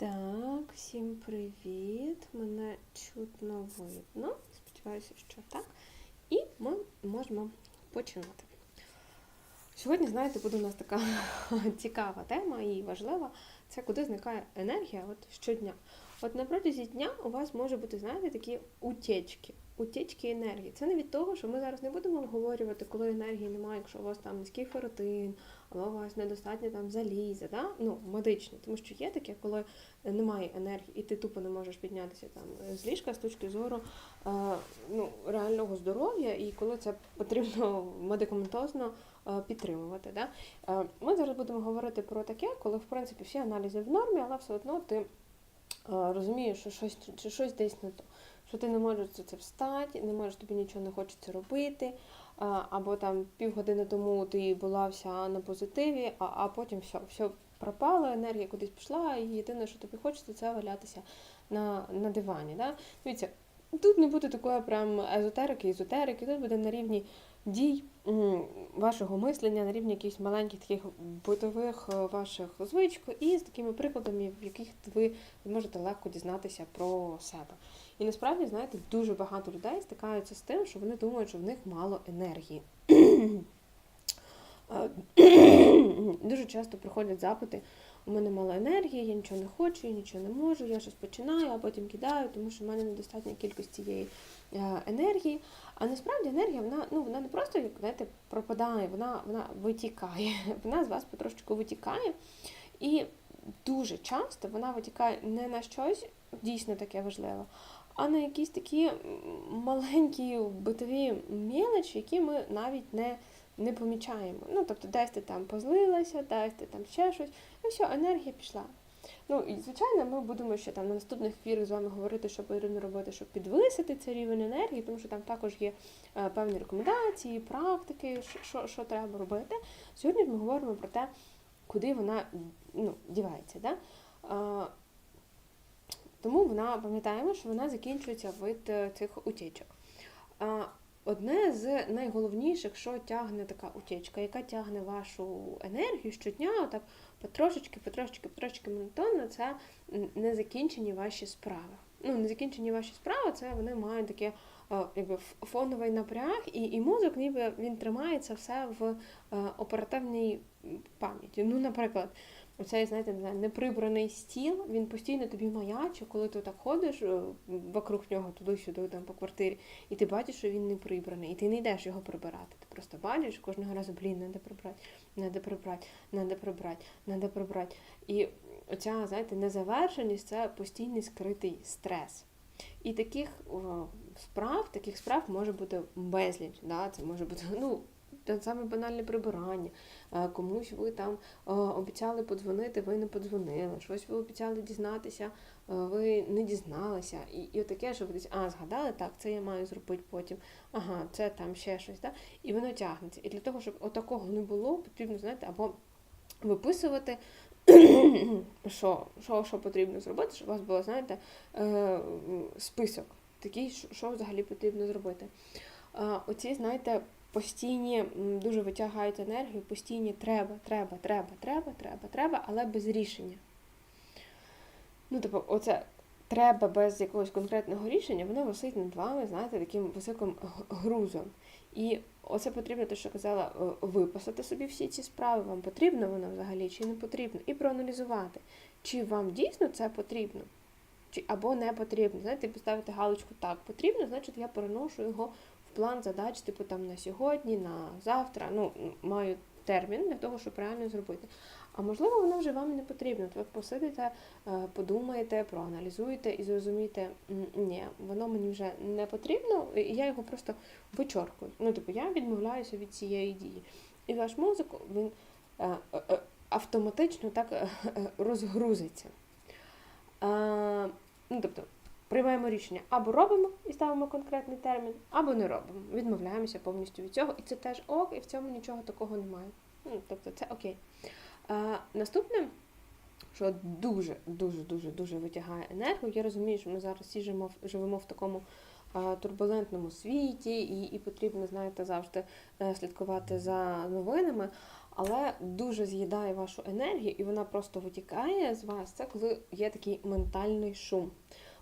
Так, всім привіт! Мене чутно видно. Сподіваюся, що так. І ми можемо починати. Сьогодні, знаєте, буде у нас така цікава тема і важлива. Це куди зникає енергія от щодня. От на протязі дня у вас може бути, знаєте, такі утечки. Утечки енергії. Це не від того, що ми зараз не будемо обговорювати, коли енергії немає, якщо у вас там низький феротин, або у вас недостатньо там заліза, да? ну, медичні. Тому що є таке, коли немає енергії, і ти тупо не можеш піднятися там з ліжка з точки зору е, ну, реального здоров'я, і коли це потрібно медикаментозно е, підтримувати. Да? Е, ми зараз будемо говорити про таке, коли в принципі всі аналізи в нормі, але все одно ти е, розумієш, що щось, що щось десь не то. Що ти не можеш за це встати, не можеш тобі нічого не хочеться робити, або там півгодини тому ти була вся на позитиві, а, а потім все, все пропало, енергія кудись пішла, і єдине, що тобі хочеться, це валятися на, на дивані. Да? Дивіться, тут не буде такої прям езотерики, ізотерики, тут буде на рівні дій вашого мислення, на рівні якихось маленьких таких битових е, ваших звичок, і з такими прикладами, в яких ви зможете легко дізнатися про себе. І насправді, знаєте, дуже багато людей стикаються з тим, що вони думають, що в них мало енергії. Дуже часто приходять запити, у мене мало енергії, я нічого не хочу, я нічого не можу, я щось починаю, а потім кидаю, тому що в мене недостатня кількість цієї е, енергії. А насправді енергія, вона, ну, вона не просто як знаєте, пропадає, вона, вона витікає. Вона з вас потрошечку витікає. І дуже часто вона витікає не на щось дійсно таке важливе, а на якісь такі маленькі битові мелочі, які ми навіть не, не помічаємо. Ну, тобто, десь ти там позлилася, десь ти там ще щось, і все, енергія пішла. Ну, і звичайно, ми будемо ще там на наступних ефірах з вами говорити, що потрібно робити, щоб підвисити цей рівень енергії, тому що там також є е, певні рекомендації, практики, що, що треба робити. Сьогодні ми говоримо про те, куди вона ну, дівається. Да? Тому вона пам'ятаємо, що вона закінчується від е, цих утічок. Одне з найголовніших, що тягне така утічка, яка тягне вашу енергію щодня, так потрошечки, потрошечки, потрошечки монотонно, це незакінчені ваші справи. Ну, незакінчені ваші справи, це вони мають таке е, якби фоновий напряг, і, і мозок ніби він тримається все в е, оперативній пам'яті. Ну, наприклад, оцей, знаєте, неприбраний стіл, він постійно тобі маячить, коли ти так ходиш е, вокруг нього туди-сюди там по квартирі, і ти бачиш, що він не прибраний, і ти не йдеш його прибирати. Ти просто бачиш кожного разу, блін, треба прибрати, треба прибрати, треба прибрати, треба прибрати. І оця, знаєте, незавершеність це постійний скритий стрес. І таких справ, таких справ може бути безліч. Да? Це може бути, ну, те саме банальне прибирання. Е, Комусь ви там е, обіцяли подзвонити, ви не подзвонили. Щось ви обіцяли дізнатися, е, ви не дізналися. І, і таке, що ви десь, а, згадали, так, це я маю зробити потім. Ага, це там ще щось. Да? І воно тягнеться. І для того, щоб отакого не було, потрібно, знаєте, або виписувати. Що, що, що потрібно зробити, щоб у вас було, знаєте, е, список такий, що взагалі потрібно зробити. Е, оці, знаєте, постійні дуже витягають енергію, постійні треба, треба, треба, треба, треба, треба, але без рішення. Ну, тобто, оце треба без якогось конкретного рішення, воно висить над вами, знаєте, таким високим грузом. І оце потрібно, те, що казала, е, виписати собі всі ці справи, вам потрібно воно взагалі чи не потрібно, і проаналізувати, чи вам дійсно це потрібно, чи або не потрібно. Знаєте, поставити галочку так, потрібно, значить я переношу його план задач, типу там на сьогодні, на завтра. Ну, маю термін для того, щоб реально зробити. А можливо, воно вже вам не потрібно. Ви посидите, е, подумаєте, проаналізуєте і зрозумієте, ні, воно мені вже не потрібно, і я його просто вичоркую. Ну, типу, я відмовляюся від цієї дії. І ваш мозок він е, е, автоматично так розгрузиться. Ну, тобто, приймаємо рішення або робимо і ставимо конкретний термін, або не робимо. Відмовляємося повністю від цього, і це теж ок, і в цьому нічого такого немає. Ну, тобто, це окей. А, наступне, що дуже, дуже, витягає енергію. Я розумію, що ми зараз всі живемо, живемо в такому турбулентному світі, і, і потрібно, знаєте, завжди е, слідкувати за новинами. але дуже з'їдає вашу енергію, і вона просто витікає з вас. Це коли є такий ментальний шум.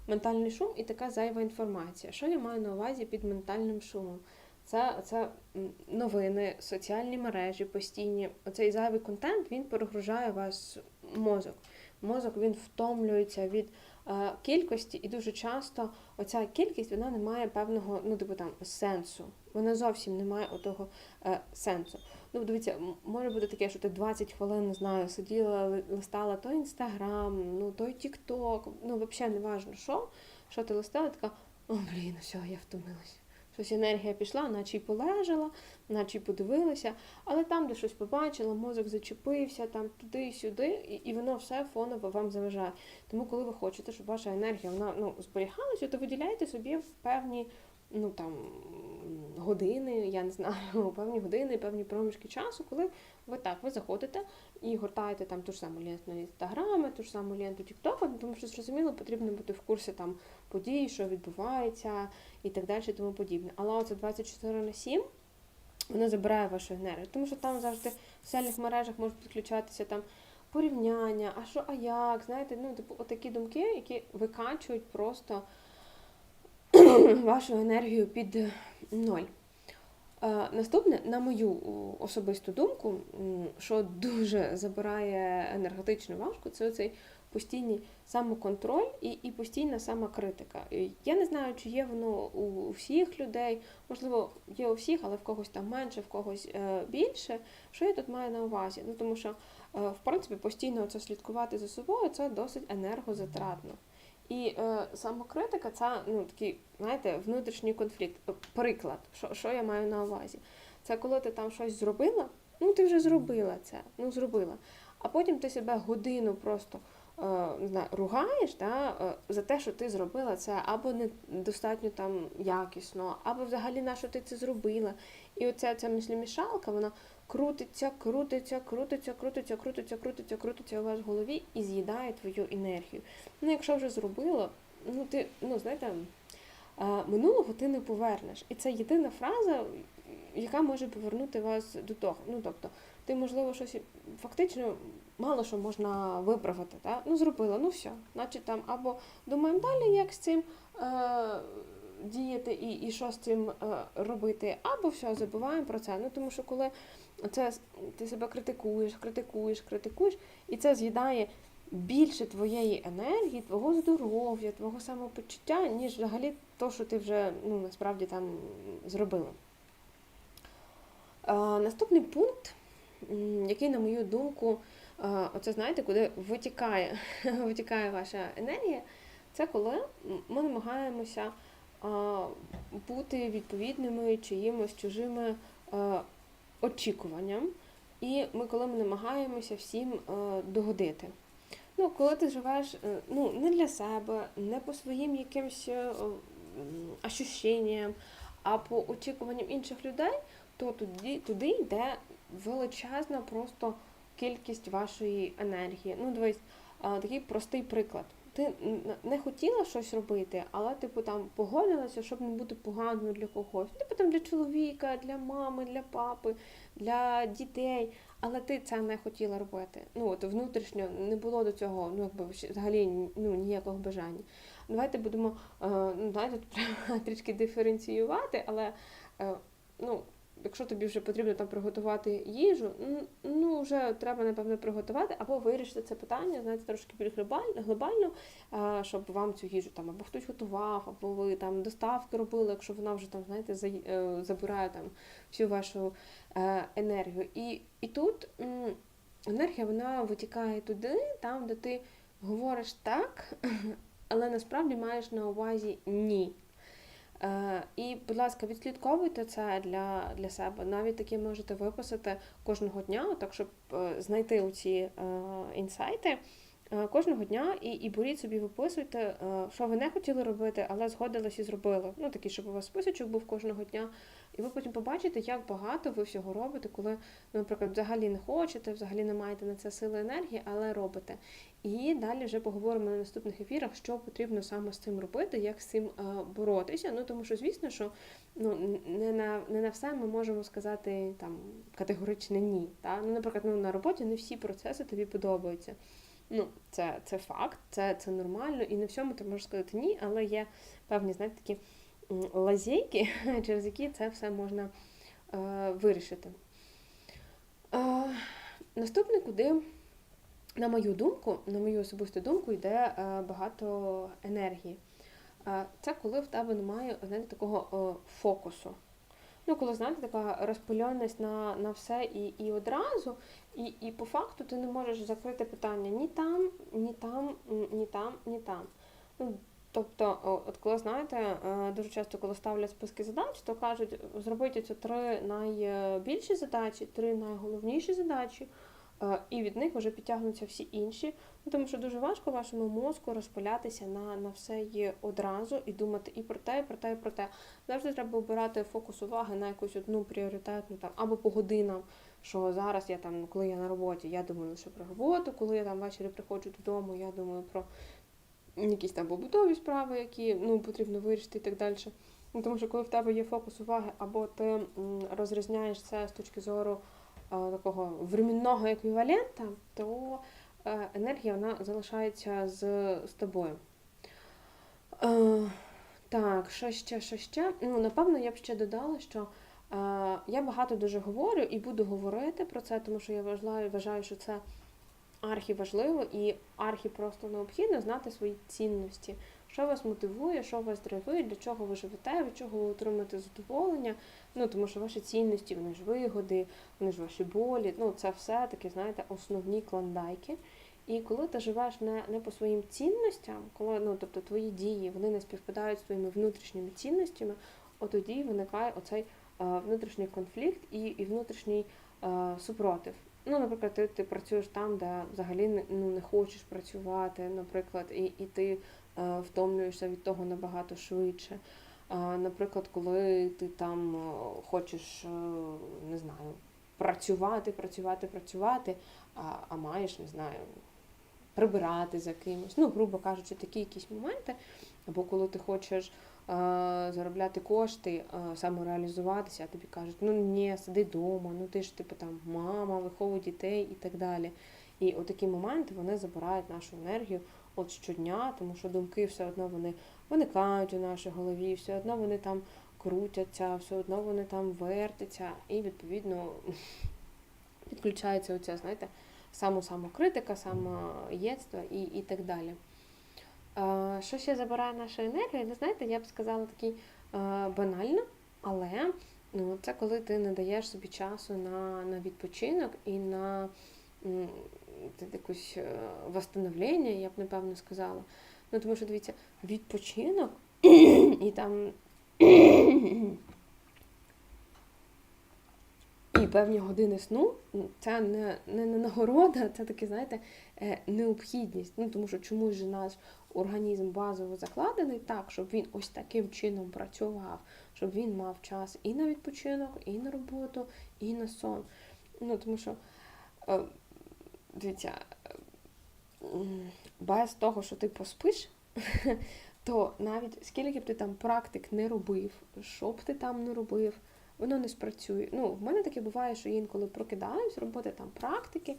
Ментальний шум і така зайва інформація. Що я маю на увазі під ментальним шумом? Це, це новини, соціальні мережі постійні. Оцей зайвий контент він перегружає вас мозок. Мозок він втомлюється від е, кількості, і дуже часто оця кількість вона не має певного, ну типу там сенсу. Вона зовсім не має отого е, сенсу. Ну, дивіться, може бути таке, що ти 20 хвилин, не знаю, сиділа, листала той інстаграм, ну той Тікток, ну взагалі не важно що, що ти листала, така, о, блін, все, я втомилась. Щось енергія пішла, наче й полежала, наче й подивилася, але там, де щось побачила, мозок зачепився, там туди-сюди, і, і воно все фоново вам заважає. Тому, коли ви хочете, щоб ваша енергія вона ну, зберігалася, то виділяйте собі певні ну, там, години, я не знаю, певні години, певні проміжки часу, коли ви так ви заходите і гортаєте там ту ж саму ленту інстаграми, ту ж саму ленту Тіктока, тому що зрозуміло, потрібно бути в курсі там подій, що відбувається і так далі, тому подібне. Але оце 24 на 7 воно забирає вашу енергію, тому що там завжди в соціальних мережах можуть підключатися там порівняння, а що, а як, знаєте, ну, типу, отакі думки, які викачують просто вашу енергію під ноль. Е, Наступне, на мою особисту думку, що дуже забирає енергетично важко, це цей постійний самоконтроль і, і постійна самокритика. Я не знаю, чи є воно у всіх людей, можливо, є у всіх, але в когось там менше, в когось е, більше. Що я тут маю на увазі? Ну тому що, е, в принципі, постійно це слідкувати за собою це досить енергозатратно. І е, самокритика це ну, такий, знаєте, внутрішній конфлікт. Е, Приклад, що, що я маю на увазі? Це коли ти там щось зробила, ну ти вже зробила це, ну зробила. А потім ти себе годину просто е, не знаю, ругаєш да, е, за те, що ти зробила це, або не достатньо там якісно, або взагалі на що ти це зробила. І оця ця мішлімішалка, вона крутиться, крутиться, крутиться, крутиться, крутиться, крутиться, крутиться у вас в голові і з'їдає твою енергію. Ну, якщо вже зробила, ну ти, ну знаєте, минулого ти не повернеш. І це єдина фраза, яка може повернути вас до того. Ну, тобто, ти, можливо, щось фактично мало що можна виправити. Та? Ну, зробила, ну все. Значить там або думаємо далі, як з цим е- діяти і, і що з цим е- робити, або все, забуваємо про це. Ну, тому що коли це ти себе критикуєш, критикуєш, критикуєш, і це з'їдає більше твоєї енергії, твого здоров'я, твого самопочуття, ніж взагалі то, що ти вже ну, насправді там зробила. Наступний пункт, який, на мою думку, оце знаєте, куди витікає, витікає ваша енергія, це коли ми намагаємося бути відповідними чиїмось чужими очікуванням. І ми, коли ми намагаємося всім е, догодити. Ну, коли ти живеш е, ну, не для себе, не по своїм якимсь е, ощущенням, а по очікуванням інших людей, то туди, туди йде величезна просто кількість вашої енергії. Ну, дивись, такий простий приклад. Ти не хотіла щось робити, але типу там погодилася, щоб не бути поганою для когось. Типу там для чоловіка, для мами, для папи, для дітей. Але ти це не хотіла робити. Ну от внутрішньо не було до цього, ну якби взагалі ну, ніякого бажання. Давайте будемо е, ну, знаєте, трішки диференціювати, але е, ну, якщо тобі вже потрібно там приготувати їжу, ну вже треба напевно приготувати, або вирішити це питання, знаєте, трошки більш глобально, щоб вам цю їжу там або хтось готував, або ви там доставки робили, якщо вона вже там, знаєте, е, забирає там всю вашу е, енергію. І, і тут енергія вона витікає туди, там, де ти говориш так, але насправді маєш на увазі ні. Е, і, будь ласка, відслідковуйте це для, для себе. Навіть такі можете виписати кожного дня, так щоб е, знайти оці ці інсайти. е, кожного дня і, і беріть собі, виписуйте, що ви не хотіли робити, але згодились і зробили. Ну, такий, щоб у вас списочок був кожного дня. І ви потім побачите, як багато ви всього робите, коли, ну, наприклад, взагалі не хочете, взагалі не маєте на це сили енергії, але робите. І далі вже поговоримо на наступних ефірах, що потрібно саме з цим робити, як з цим е, боротися. Ну тому що, звісно, що ну не на не на все ми можемо сказати там категоричне ні. Та? Ну, наприклад, ну на роботі не всі процеси тобі подобаються. Ну, це це факт, це це нормально, і не всьому ти можеш сказати ні, але є певні, знаєте, такі лазейки, через які це все можна е, вирішити. Е, Наступне, куди, на мою думку, на мою особисту думку, йде е, багато енергії. Це коли в тебе немає знаєте, такого фокусу. Ну, коли, знаєте, така розпильонність на на все і і одразу, і і по факту ти не можеш закрити питання ні там, ні там, ні там, ні там. Ну, Тобто, от коли знаєте, е, дуже часто, коли ставлять списки задач, то кажуть, зробити ці три найбільші задачі, три найголовніші задачі, е, і від них вже підтягнуться всі інші. Ну, Тому що дуже важко вашому мозку розпилятися на на все є одразу і думати і про те, і про те, і про те. Завжди треба обирати фокус уваги на якусь одну пріоритетну там або по годинам. Що зараз я там, коли я на роботі, я думаю лише про роботу, коли я там ввечері приходжу додому, я думаю про якісь там побутові справи, які ну, потрібно вирішити і так далі. Ну, Тому що коли в тебе є фокус уваги, або ти розрізняєш це з точки зору а, такого временного еквівалента, то е, енергія вона залишається з, з тобою. А, е, так, що ще, що ще? Ну, Напевно, я б ще додала, що а, я багато дуже говорю і буду говорити про це, тому що я вважаю, вважаю, що це архі важливо і архі просто необхідно знати свої цінності, що вас мотивує, що вас драйвує, для чого ви живете, від чого ви отримуєте задоволення. Ну тому що ваші цінності, вони ж вигоди, вони ж ваші болі. Ну це все таки, знаєте, основні клондайки. І коли ти живеш не не по своїм цінностям, коли ну тобто твої дії вони не співпадають з твоїми внутрішніми цінностями, от тоді виникає оцей е, внутрішній конфлікт і і внутрішній е, супротив. Ну, наприклад, ти ти працюєш там, де взагалі ну, не хочеш працювати, наприклад, і і ти е, втомлюєшся від того набагато швидше. Е, наприклад, коли ти там е, хочеш, е, не знаю, працювати, працювати, працювати, а, а маєш, не знаю, прибирати за кимось. Ну, грубо кажучи, такі якісь моменти, або коли ти хочеш заробляти кошти, самореалізуватися, а тобі кажуть, ну ні, сиди вдома, ну ти ж типу там мама, виховуй дітей і так далі. І отакі моменти вони забирають нашу енергію от щодня, тому що думки все одно вони виникають у нашій голові, все одно вони там крутяться, все одно вони там вертяться, і відповідно підключається оця, знаєте, саму-самокритика, самоєдство і, і так далі. Що ще забирає нашу енергію? Не знаєте, я б сказала такий банально, але ну, це коли ти не даєш собі часу на на відпочинок і на якусь е, восстановлення, я б напевно сказала. Ну, Тому що дивіться, відпочинок і там і певні години сну це не не, не нагорода, це таке, знаєте, е, необхідність. Ну, Тому що чомусь же наш організм базово закладений так, щоб він ось таким чином працював, щоб він мав час і на відпочинок, і на роботу, і на сон. Ну, Тому що, е, дивіться, без того, що ти поспиш, то навіть скільки б ти там практик не робив, що б ти там не робив воно не спрацює. Ну, В мене таке буває, що інколи прокидаюсь, роботи там практики,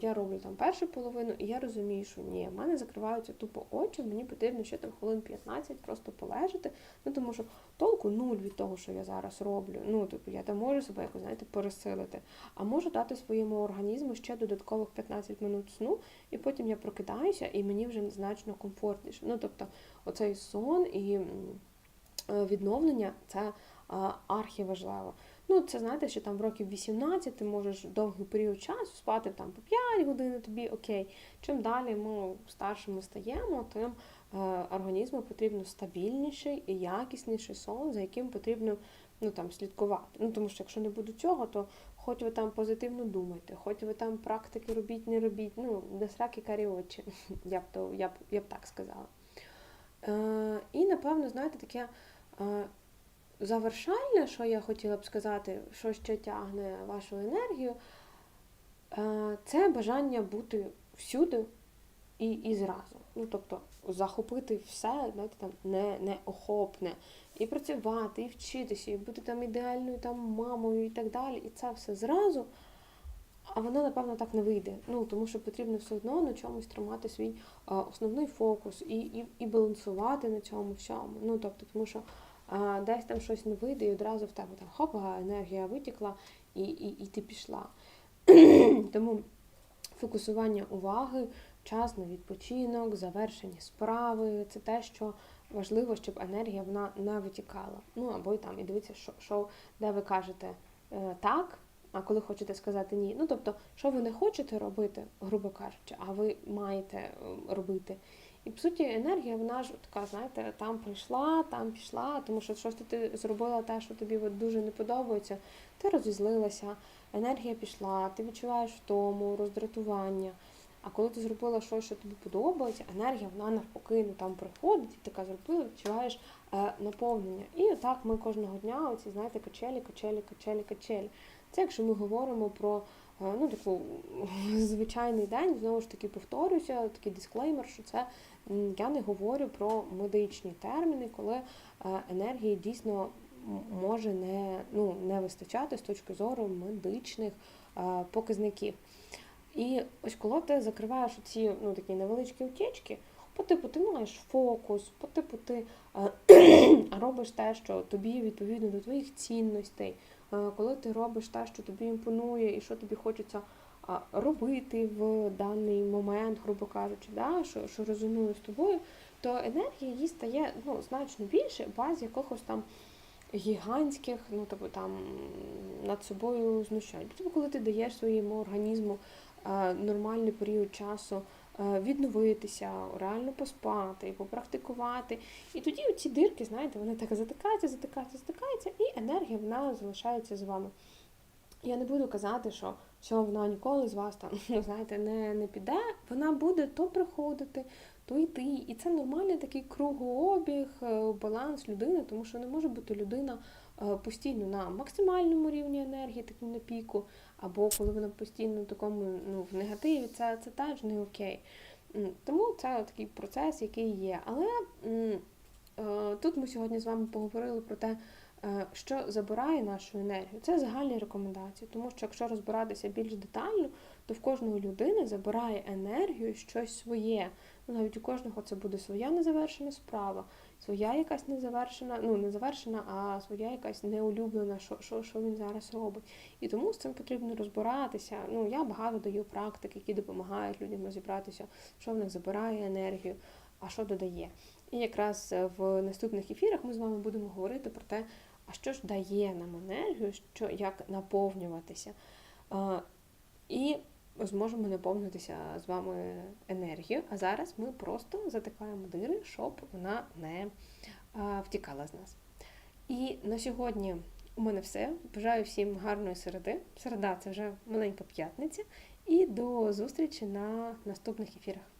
я роблю там першу половину, і я розумію, що ні, в мене закриваються тупо очі, мені потрібно ще там хвилин 15 просто полежати. Ну, Тому що толку нуль від того, що я зараз роблю. Ну, тобто я там можу себе якось, знаєте, пересилити, а можу дати своєму організму ще додаткових 15 минут сну, і потім я прокидаюся, і мені вже значно комфортніше. Ну, тобто, оцей сон і відновлення це архіважливо. Ну, це знаєте, що там в років 18 ти можеш довгий період часу спати там по 5 годин, тобі окей. Чим далі ми старшими стаємо, тим е, організму потрібно стабільніший і якісніший сон, за яким потрібно ну, там, слідкувати. Ну, Тому що якщо не буде цього, то хоч ви там позитивно думайте, хоч ви там практики робіть, не робіть, ну, до сраки карі очі, я б, то, я б, я б так сказала. Е, і, напевно, знаєте, таке е, завершальне, що я хотіла б сказати, що ще тягне вашу енергію, е, це бажання бути всюди і, і зразу. Ну, тобто захопити все, знаєте, там не, неохопне, і працювати, і вчитися, і бути там ідеальною там мамою і так далі. І це все зразу. А воно, напевно, так не вийде. Ну, тому що потрібно все одно на чомусь тримати свій а, основний фокус і, і, і балансувати на цьому всьому. Ну, тобто, тому що десь там щось не вийде, і одразу в тебе там хопа, енергія витікла, і, і, і ти пішла. тому фокусування уваги, час на відпочинок, завершення справи це те, що важливо, щоб енергія вона не витікала. Ну або й там і дивіться, що, що де ви кажете е, так, а коли хочете сказати ні. Ну тобто, що ви не хочете робити, грубо кажучи, а ви маєте е, робити. І по суті, енергія, вона ж така, знаєте, там прийшла, там пішла, тому що щось ти зробила те, що тобі от дуже не подобається, ти розізлилася, енергія пішла, ти відчуваєш втому, роздратування. А коли ти зробила щось, що тобі подобається, енергія вона навпаки ну, там приходить, і така зробила, відчуваєш е, наповнення. І отак ми кожного дня, оці, знаєте, качелі, качелі, качелі, качелі. Це якщо ми говоримо про ну, таку звичайний день, знову ж таки повторюся, такий дисклеймер, що це я не говорю про медичні терміни, коли е, енергії дійсно може не, ну, не вистачати з точки зору медичних е, показників. І ось коли ти закриваєш ці ну, такі невеличкі утічки, по типу ти маєш фокус, по типу ти е, робиш те, що тобі відповідно до твоїх цінностей, е, коли ти робиш те, що тобі імпонує і що тобі хочеться е, робити в даний момент, грубо кажучи, да, що, що резонує з тобою, то енергія їй стає ну, значно більше без якихось там гігантських, ну тобто там над собою знущань. Тобто, коли ти даєш своєму організму е, нормальний період часу е, відновитися, реально поспати, попрактикувати. І тоді ці дирки, знаєте, вони так затикаються, затикаються, затикаються, і енергія вона залишається з вами. Я не буду казати, що все, вона ніколи з вас там, ну, знаєте, не, не піде, вона буде то приходити, то йти. І це нормальний такий кругообіг, е, баланс людини, тому що не може бути людина е, постійно на максимальному рівні енергії, таким на піку, або коли вона постійно в такому ну, в негативі, це, це теж не окей. Тому це такий процес, який є. Але е, тут ми сьогодні з вами поговорили про те, е, що забирає нашу енергію. Це загальні рекомендації, тому що якщо розбиратися більш детально, то в кожної людини забирає енергію щось своє. Ну, навіть у кожного це буде своя незавершена справа, своя якась незавершена, ну не завершена, а своя якась неулюблена, що, що, що він зараз робить. І тому з цим потрібно розбиратися. Ну, я багато даю практик, які допомагають людям розібратися, що в них забирає енергію, а що додає. І якраз е, в наступних ефірах ми з вами будемо говорити про те, а що ж дає нам енергію, що, як наповнюватися. А, І зможемо наповнитися з вами енергією. А зараз ми просто затикаємо дири, щоб вона не втікала з нас. І на сьогодні у мене все. Бажаю всім гарної середи. Середа це вже маленька п'ятниця. І до зустрічі на наступних ефірах.